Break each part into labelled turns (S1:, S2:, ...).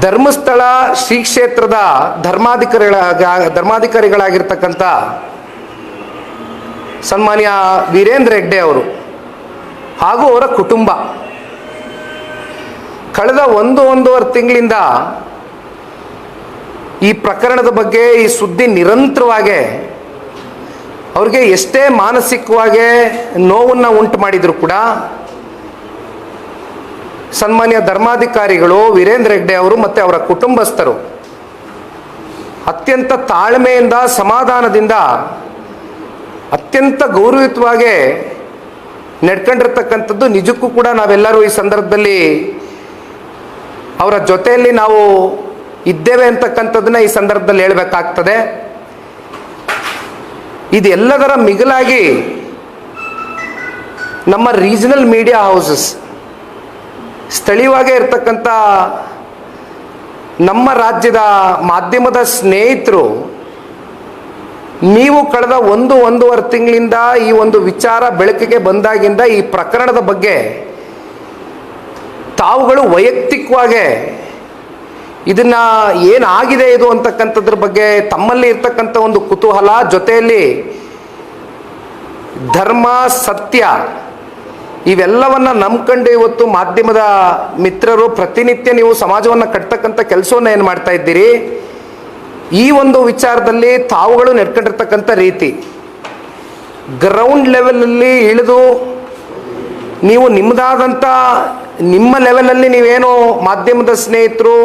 S1: ಧರ್ಮಸ್ಥಳ ಶ್ರೀ ಕ್ಷೇತ್ರದ ಧರ್ಮಾಧಿಕಾರಿಗಳ ಧರ್ಮಾಧಿಕಾರಿಗಳಾಗಿರ್ತಕ್ಕಂಥ ಸನ್ಮಾನ್ಯ ವೀರೇಂದ್ರ ಹೆಗ್ಡೆ ಅವರು ಹಾಗೂ ಅವರ ಕುಟುಂಬ. ಕಳೆದ ಒಂದು ಒಂದೂವರೆ ತಿಂಗಳಿಂದ ಈ ಪ್ರಕರಣದ ಬಗ್ಗೆ ಈ ಸುದ್ದಿ ನಿರಂತರವಾಗಿ ಅವ್ರಿಗೆ ಎಷ್ಟೇ ಮಾನಸಿಕವಾಗಿ ನೋವನ್ನು ಉಂಟು ಮಾಡಿದರೂ ಕೂಡ ಸನ್ಮಾನ್ಯ ಧರ್ಮಾಧಿಕಾರಿಗಳು ವೀರೇಂದ್ರ ಹೆಗ್ಡೆ ಅವರು ಮತ್ತು ಅವರ ಕುಟುಂಬಸ್ಥರು. ಅತ್ಯಂತ ತಾಳ್ಮೆಯಿಂದ, ಸಮಾಧಾನದಿಂದ, ಅತ್ಯಂತ ಗೌರವಯುತವಾಗಿ ನಡ್ಕೊಂಡಿರ್ತಕ್ಕಂಥದ್ದು ನಿಜಕ್ಕೂ ಕೂಡ ನಾವೆಲ್ಲರೂ ಈ ಸಂದರ್ಭದಲ್ಲಿ ಅವರ ಜೊತೆಯಲ್ಲಿ ನಾವು ಇದ್ದೇವೆ ಅಂತಕ್ಕಂಥದ್ದನ್ನ ಈ ಸಂದರ್ಭದಲ್ಲಿ ಹೇಳಬೇಕಾಗ್ತದೆ. ಇದೆಲ್ಲದರ ಮಿಗಿಲಾಗಿ ನಮ್ಮ ರೀಜನಲ್ ಮೀಡಿಯಾ ಹೌಸಸ್ ಸ್ಥಳೀಯವಾಗೇ ಇರ್ತಕ್ಕಂಥ ನಮ್ಮ ರಾಜ್ಯದ ಮಾಧ್ಯಮದ ಸ್ನೇಹಿತರು, ನೀವು ಕಳೆದ ಒಂದು ಒಂದೂವರೆ ತಿಂಗಳಿಂದ ಈ ಒಂದು ವಿಚಾರ ಬೆಳಕಿಗೆ ಬಂದಾಗಿಂದ ಈ ಪ್ರಕರಣದ ಬಗ್ಗೆ ತಾವುಗಳು ವೈಯಕ್ತಿಕವಾಗಿ ಇದನ್ನ ಏನಾಗಿದೆ ಇದು ಅಂತಕ್ಕಂಥದ್ರ ಬಗ್ಗೆ ತಮ್ಮಲ್ಲಿ ಇರ್ತಕ್ಕಂಥ ಒಂದು ಕುತೂಹಲ ಜೊತೆಯಲ್ಲಿ ಧರ್ಮ, ಸತ್ಯ ಇವೆಲ್ಲವನ್ನ ನಂಬ್ಕೊಂಡು ಇವತ್ತು ಮಾಧ್ಯಮದ ಮಿತ್ರರು ಪ್ರತಿನಿತ್ಯ ನೀವು ಸಮಾಜವನ್ನು ಕಟ್ತಕ್ಕಂಥ ಕೆಲಸವನ್ನು ಏನು ಮಾಡ್ತಾ ಇದ್ದೀರಿ? ಈ ಒಂದು ವಿಚಾರದಲ್ಲಿ ತಾವುಗಳು ನಡ್ಕೊಂಡಿರ್ತಕ್ಕಂಥ ರೀತಿ. ಗ್ರೌಂಡ್ ಲೆವೆಲಲ್ಲಿ ಇಳಿದು ನೀವು ನಿಮ್ಮದಾದಂಥ, ನಿಮ್ಮ ಲೆವೆಲಲ್ಲಿ ನೀವೇನು ಮಾಧ್ಯಮದ ಸ್ನೇಹಿತರು,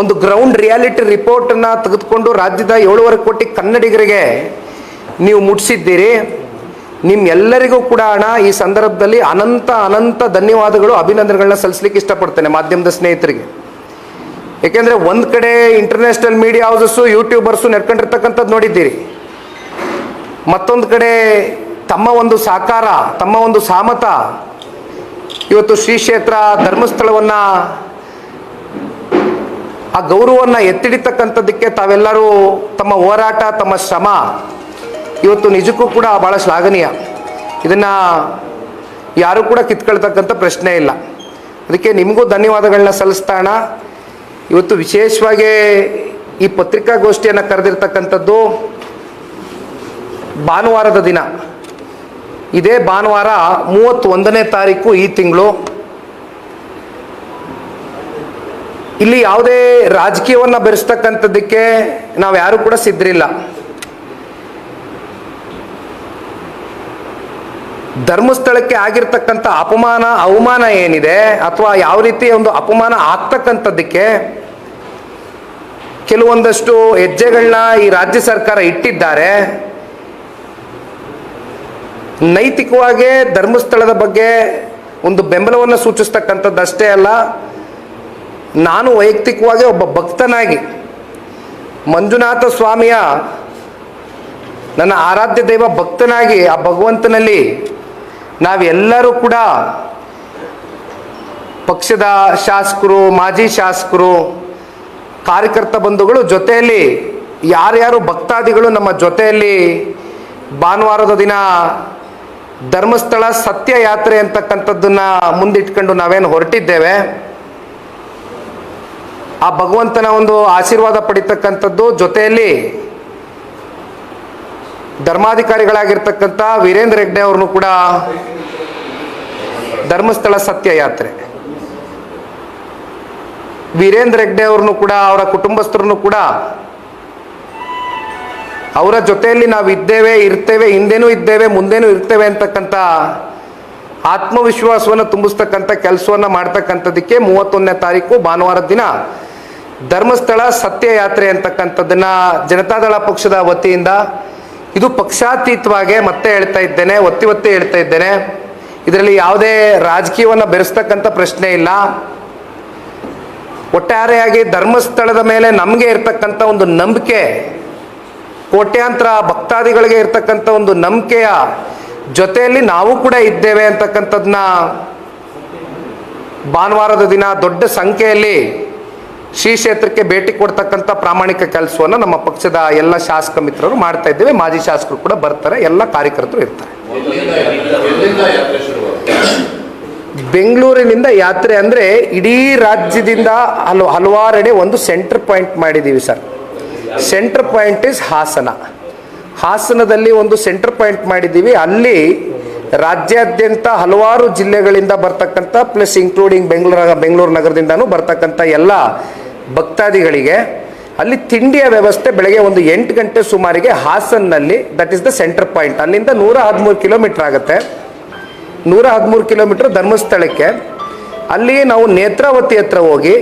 S1: ಒಂದು ಗ್ರೌಂಡ್ ರಿಯಾಲಿಟಿ ರಿಪೋರ್ಟನ್ನು ತೆಗೆದುಕೊಂಡು ರಾಜ್ಯದ ಏಳುವರೆ ಕೋಟಿ ಕನ್ನಡಿಗರಿಗೆ ನೀವು ಮುಟ್ಟಿಸಿದ್ದೀರಿ ನಿಮ್ಮೆಲ್ಲರಿಗೂ ಕೂಡ ಹಣ ಈ ಸಂದರ್ಭದಲ್ಲಿ ಅನಂತ ಅನಂತ ಧನ್ಯವಾದಗಳು, ಅಭಿನಂದನೆಗಳನ್ನ ಸಲ್ಲಿಸ್ಲಿಕ್ಕೆ ಇಷ್ಟಪಡ್ತೇನೆ ಮಾಧ್ಯಮದ ಸ್ನೇಹಿತರಿಗೆ. ಏಕೆಂದರೆ ಒಂದು ಕಡೆ ಇಂಟರ್ನ್ಯಾಷನಲ್ ಮೀಡಿಯಾ ಹೌಸಸ್ಸು ಯೂಟ್ಯೂಬರ್ಸು ನೆಡ್ಕೊಂಡಿರ್ತಕ್ಕಂಥದ್ದು ನೋಡಿದ್ದೀರಿ. ಮತ್ತೊಂದು ಕಡೆ ತಮ್ಮ ಒಂದು ಸಾಕಾರ, ತಮ್ಮ ಒಂದು ಸಾಮತ, ಇವತ್ತು ಶ್ರೀ ಕ್ಷೇತ್ರ ಧರ್ಮಸ್ಥಳವನ್ನು, ಆ ಗೌರವವನ್ನು ಎತ್ತಿಡಿತಕ್ಕಂಥದ್ದಕ್ಕೆ ತಾವೆಲ್ಲರೂ ತಮ್ಮ ಹೋರಾಟ, ತಮ್ಮ ಶ್ರಮ ಇವತ್ತು ನಿಜಕ್ಕೂ ಕೂಡ ಭಾಳ ಶ್ಲಾಘನೀಯ. ಇದನ್ನು ಯಾರೂ ಕೂಡ ಕಿತ್ಕೊಳ್ತಕ್ಕಂಥ ಪ್ರಶ್ನೆ ಇಲ್ಲ. ಅದಕ್ಕೆ ನಿಮಗೂ ಧನ್ಯವಾದಗಳನ್ನ ಸಲ್ಲಿಸ್ತಾಣ ಇವತ್ತು ವಿಶೇಷವಾಗಿ ಈ ಪತ್ರಿಕಾಗೋಷ್ಠಿಯನ್ನು ಕರೆದಿರ್ತಕ್ಕಂಥದ್ದು ಭಾನುವಾರದ ದಿನ. ಇದೇ ಭಾನುವಾರ ಮೂವತ್ತೊಂದನೇ ತಾರೀಕು ಈ ತಿಂಗಳು. ಇಲ್ಲಿ ಯಾವುದೇ ರಾಜಕೀಯವನ್ನು ಬೆರೆಸ್ತಕ್ಕಂಥದ್ದಕ್ಕೆ ನಾವು ಯಾರೂ ಕೂಡ ಸಿದ್ಧರಿಲ್ಲ. ಧರ್ಮಸ್ಥಳಕ್ಕೆ ಆಗಿರ್ತಕ್ಕಂಥ ಅಪಮಾನ, ಅವಮಾನ ಏನಿದೆ ಅಥವಾ ಯಾವ ರೀತಿ ಒಂದು ಅಪಮಾನ ಆಗ್ತಕ್ಕಂಥದ್ದಕ್ಕೆ ಕೆಲವೊಂದಷ್ಟು ಹೆಜ್ಜೆಗಳನ್ನ ಈ ರಾಜ್ಯ ಸರ್ಕಾರ ಇಟ್ಟಿದ್ದಾರೆ. ನೈತಿಕವಾಗಿ ಧರ್ಮಸ್ಥಳದ ಬಗ್ಗೆ ಒಂದು ಬೆಂಬಲವನ್ನು ಸೂಚಿಸ್ತಕ್ಕಂಥದ್ದಷ್ಟೇ ಅಲ್ಲ, ನಾನು ವೈಯಕ್ತಿಕವಾಗಿ ಒಬ್ಬ ಭಕ್ತನಾಗಿ ಮಂಜುನಾಥ ಸ್ವಾಮಿಯ ನನ್ನ ಆರಾಧ್ಯ ದೈವ ಭಕ್ತನಾಗಿ ಆ ಭಗವಂತನಲ್ಲಿ ನಾವೆಲ್ಲರೂ ಕೂಡ ಪಕ್ಷದ ಶಾಸಕರು, ಮಾಜಿ ಶಾಸಕರು, ಕಾರ್ಯಕರ್ತ ಬಂಧುಗಳು ಜೊತೆಯಲ್ಲಿ ಯಾರ್ಯಾರು ಭಕ್ತಾದಿಗಳು ನಮ್ಮ ಜೊತೆಯಲ್ಲಿ ಭಾನುವಾರದ ದಿನ ಧರ್ಮಸ್ಥಳ ಸತ್ಯ ಯಾತ್ರೆ ಅಂತಕ್ಕಂಥದ್ದನ್ನ ಮುಂದಿಟ್ಕೊಂಡು ನಾವೇನು ಹೊರಟಿದ್ದೇವೆ. ಆ ಭಗವಂತನ ಒಂದು ಆಶೀರ್ವಾದ ಪಡಿತಕ್ಕಂಥದ್ದು ಜೊತೆಯಲ್ಲಿ ಧರ್ಮಾಧಿಕಾರಿಗಳಾಗಿರ್ತಕ್ಕಂಥ ವೀರೇಂದ್ರ ಹೆಗ್ಡೆ ಅವ್ರನ್ನು ಕೂಡ ಧರ್ಮಸ್ಥಳ ಸತ್ಯ ಯಾತ್ರೆ ವೀರೇಂದ್ರ ಹೆಗ್ಡೆ ಅವ್ರನ್ನು ಕೂಡ, ಅವರ ಕುಟುಂಬಸ್ಥರನ್ನು ಕೂಡ ಅವರ ಜೊತೆಯಲ್ಲಿ ನಾವು ಇದ್ದೇವೆ, ಇರ್ತೇವೆ, ಹಿಂದೆನೂ ಇದ್ದೇವೆ, ಮುಂದೆನೂ ಇರ್ತೇವೆ ಅಂತಕ್ಕಂಥ ಆತ್ಮವಿಶ್ವಾಸವನ್ನು ತುಂಬಿಸ್ತಕ್ಕಂಥ ಕೆಲಸವನ್ನು ಮಾಡ್ತಕ್ಕಂಥದ್ದಕ್ಕೆ ಮೂವತ್ತೊಂದನೇ ತಾರೀಕು ಭಾನುವಾರ ದಿನ ಧರ್ಮಸ್ಥಳ ಸತ್ಯ ಯಾತ್ರೆ ಅಂತಕ್ಕಂಥದ್ದನ್ನ ಜನತಾದಳ ಪಕ್ಷದ ವತಿಯಿಂದ ಇದು ಪಕ್ಷಾತೀತವಾಗಿ ಮತ್ತೆ ಹೇಳ್ತಾ ಇದ್ದೇನೆ, ಒತ್ತಿ ಒತ್ತಿ ಹೇಳ್ತಾ ಇದ್ದೇನೆ. ಇದರಲ್ಲಿ ಯಾವುದೇ ರಾಜಕೀಯವನ್ನು ಬೆರೆಸ್ತಕ್ಕಂಥ ಪ್ರಶ್ನೆ ಇಲ್ಲ. ಒಟ್ಟಾರೆಯಾಗಿ ಧರ್ಮಸ್ಥಳದ ಮೇಲೆ ನಮಗೆ ಇರ್ತಕ್ಕಂಥ ಒಂದು ನಂಬಿಕೆ, ಕೋಟ್ಯಾಂತರ ಭಕ್ತಾದಿಗಳಿಗೆ ಇರ್ತಕ್ಕಂಥ ಒಂದು ನಂಬಿಕೆಯ ಜೊತೆಯಲ್ಲಿ ನಾವು ಕೂಡ ಇದ್ದೇವೆ ಅಂತಕ್ಕಂಥದ್ದನ್ನ ಭಾನುವಾರದ ದಿನ ದೊಡ್ಡ ಸಂಖ್ಯೆಯಲ್ಲಿ ಶ್ರೀ ಕ್ಷೇತ್ರಕ್ಕೆ ಭೇಟಿ ಕೊಡ್ತಕ್ಕಂಥ ಪ್ರಾಮಾಣಿಕ ಕೆಲಸವನ್ನು ನಮ್ಮ ಪಕ್ಷದ ಎಲ್ಲ ಶಾಸಕ ಮಿತ್ರರು ಮಾಡ್ತಾ ಇದ್ದೇವೆ. ಮಾಜಿ ಶಾಸಕರು ಕೂಡ ಬರ್ತಾರೆ. ಎಲ್ಲ ಕಾರ್ಯಕರ್ತರು ಇರ್ತಾರೆ. ಬೆಂಗಳೂರಿನಿಂದ ಯಾತ್ರೆ ಅಂದರೆ ಇಡೀ ರಾಜ್ಯದಿಂದ ಹಲವು ಹಲವಾರೆಡೆ ಒಂದು ಸೆಂಟರ್ ಪಾಯಿಂಟ್ ಮಾಡಿದ್ದೀವಿ sir. Centre point is Hassan. ಹಾಸನದಲ್ಲಿ ಒಂದು ಸೆಂಟರ್ ಪಾಯಿಂಟ್ ಮಾಡಿದ್ದೀವಿ. ಅಲ್ಲಿ ರಾಜ್ಯಾದ್ಯಂತ ಹಲವಾರು ಜಿಲ್ಲೆಗಳಿಂದ ಬರ್ತಕ್ಕಂಥ ಪ್ಲಸ್ ಇನ್ಕ್ಲೂಡಿಂಗ್ ಬೆಂಗಳೂರು ಬೆಂಗಳೂರು ನಗರದಿಂದನೂ ಬರ್ತಕ್ಕಂಥ ಎಲ್ಲ ಭಕ್ತಾದಿಗಳಿಗೆ ಅಲ್ಲಿ ತಿಂಡಿಯ ವ್ಯವಸ್ಥೆ ಬೆಳಗ್ಗೆ ಒಂದು ಎಂಟು ಗಂಟೆ ಸುಮಾರಿಗೆ ಹಾಸನ್ನಲ್ಲಿ that is the centre point ಅಲ್ಲಿಂದ ನೂರ ಹದಿಮೂರು ಕಿಲೋಮೀಟರ್ ಆಗುತ್ತೆ. ನೂರ ಹದಿಮೂರು ಕಿಲೋಮೀಟರ್ ಧರ್ಮಸ್ಥಳಕ್ಕೆ. ಅಲ್ಲಿ ನಾವು ನೇತ್ರಾವತಿ ಹತ್ರ ಹೋಗಿ,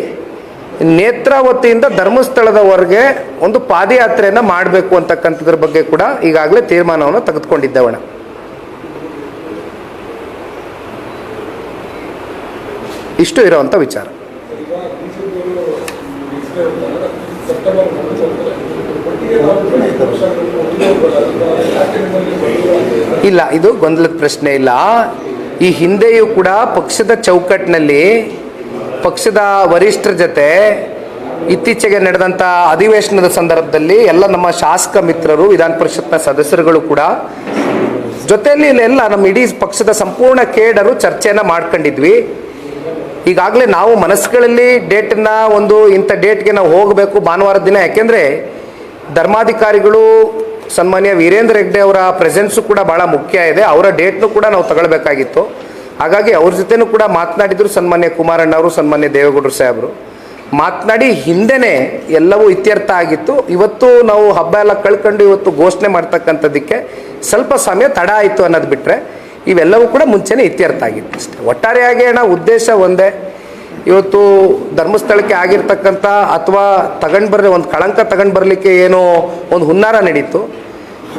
S1: ನೇತ್ರಾವತಿಯಿಂದ ಧರ್ಮಸ್ಥಳದವರೆಗೆ ಒಂದು ಪಾದಯಾತ್ರೆಯನ್ನು ಮಾಡಬೇಕು ಅಂತಕ್ಕಂಥದ್ರ ಬಗ್ಗೆ ಕೂಡ ಈಗಾಗಲೇ ತೀರ್ಮಾನವನ್ನು ತೆಗೆದುಕೊಂಡಿದ್ದೇವಣ ಇಷ್ಟು ಇರೋವಂಥ ವಿಚಾರ. ಇಲ್ಲ, ಇದು ಗೊಂದಲದ ಪ್ರಶ್ನೆ ಇಲ್ಲ. ಈ ಹಿಂದೆಯೂ ಕೂಡ ಪಕ್ಷದ ಚೌಕಟ್ಟಿನಲ್ಲಿ ಪಕ್ಷದ ವರಿಷ್ಠರ ಜೊತೆ ಇತ್ತೀಚೆಗೆ ನಡೆದಂಥ ಅಧಿವೇಶನದ ಸಂದರ್ಭದಲ್ಲಿ ಎಲ್ಲ ನಮ್ಮ ಶಾಸಕ ಮಿತ್ರರು, ವಿಧಾನ ಪರಿಷತ್ನ ಸದಸ್ಯರುಗಳು ಕೂಡ ಜೊತೆಯಲ್ಲಿ ಎಲ್ಲ ನಮ್ಮ ಇಡೀ ಪಕ್ಷದ ಸಂಪೂರ್ಣ ಕೇಡರು ಚರ್ಚೆಯನ್ನು ಮಾಡ್ಕೊಂಡಿದ್ವಿ. ಈಗಾಗಲೇ ನಾವು ಮನಸ್ಸುಗಳಲ್ಲಿ ಡೇಟನ್ನ ಒಂದು ಇಂಥ ಡೇಟ್ಗೆ ನಾವು ಹೋಗಬೇಕು ಭಾನುವಾರ ದಿನ. ಯಾಕೆಂದರೆ ಧರ್ಮಾಧಿಕಾರಿಗಳು, ಸನ್ಮಾನ್ಯ ವೀರೇಂದ್ರ ಹೆಗ್ಡೆ ಅವರ ಪ್ರೆಸೆನ್ಸು ಕೂಡ ಭಾಳ ಮುಖ್ಯ ಇದೆ. ಅವರ ಡೇಟ್ನು ಕೂಡ ನಾವು ತಗೊಳ್ಬೇಕಾಗಿತ್ತು. ಹಾಗಾಗಿ ಅವ್ರ ಜೊತೆನೂ ಕೂಡ ಮಾತನಾಡಿದರು ಸನ್ಮಾನ್ಯ ಕುಮಾರಣ್ಣ ಅವರು, ಸನ್ಮಾನ್ಯ ದೇವೇಗೌಡರು ಸಾಹೇಬರು. ಮಾತನಾಡಿ ಹಿಂದೆನೇ ಎಲ್ಲವೂ ಇತ್ಯರ್ಥ ಆಗಿತ್ತು. ಇವತ್ತು ನಾವು ಹಬ್ಬ ಎಲ್ಲ ಕಳ್ಕೊಂಡು ಇವತ್ತು ಘೋಷಣೆ ಮಾಡ್ತಕ್ಕಂಥದ್ದಕ್ಕೆ ಸ್ವಲ್ಪ ಸಮಯ ತಡ ಆಯಿತು ಅನ್ನೋದು ಬಿಟ್ಟರೆ ಇವೆಲ್ಲವೂ ಕೂಡ ಮುಂಚೆನೇ ಇತ್ಯರ್ಥ ಆಗಿತ್ತು ಅಷ್ಟೇ. ಒಟ್ಟಾರೆಯಾಗಿ ಅಣ್ಣ, ಉದ್ದೇಶ ಒಂದೇ. ಇವತ್ತು ಧರ್ಮಸ್ಥಳಕ್ಕೆ ಆಗಿರ್ತಕ್ಕಂಥ ಅಥವಾ ತಗೊಂಡು ಬರಲಿ, ಒಂದು ಕಳಂಕ ತಗೊಂಡು ಬರಲಿಕ್ಕೆ ಏನೋ ಒಂದು ಹುನ್ನಾರ ನಡೀತು.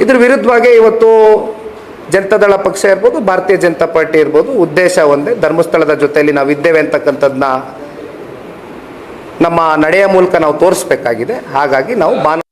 S1: ಇದ್ರ ವಿರುದ್ಧವಾಗಿ ಇವತ್ತು ಜನತಾದಳ ಪಕ್ಷ ಇರ್ಬೋದು, ಭಾರತೀಯ ಜನತಾ ಪಾರ್ಟಿ ಇರ್ಬೋದು, ಉದ್ದೇಶ ಒಂದೇ. ಧರ್ಮಸ್ಥಳದ ಜೊತೆಯಲ್ಲಿ ನಾವು ಇದ್ದೇವೆ ಅಂತಕ್ಕಂಥದ್ದನ್ನ ನಮ್ಮ ನಡೆಯ ಮೂಲಕ ನಾವು ತೋರಿಸ್ಬೇಕಾಗಿದೆ. ಹಾಗಾಗಿ ನಾವು ಭಾನು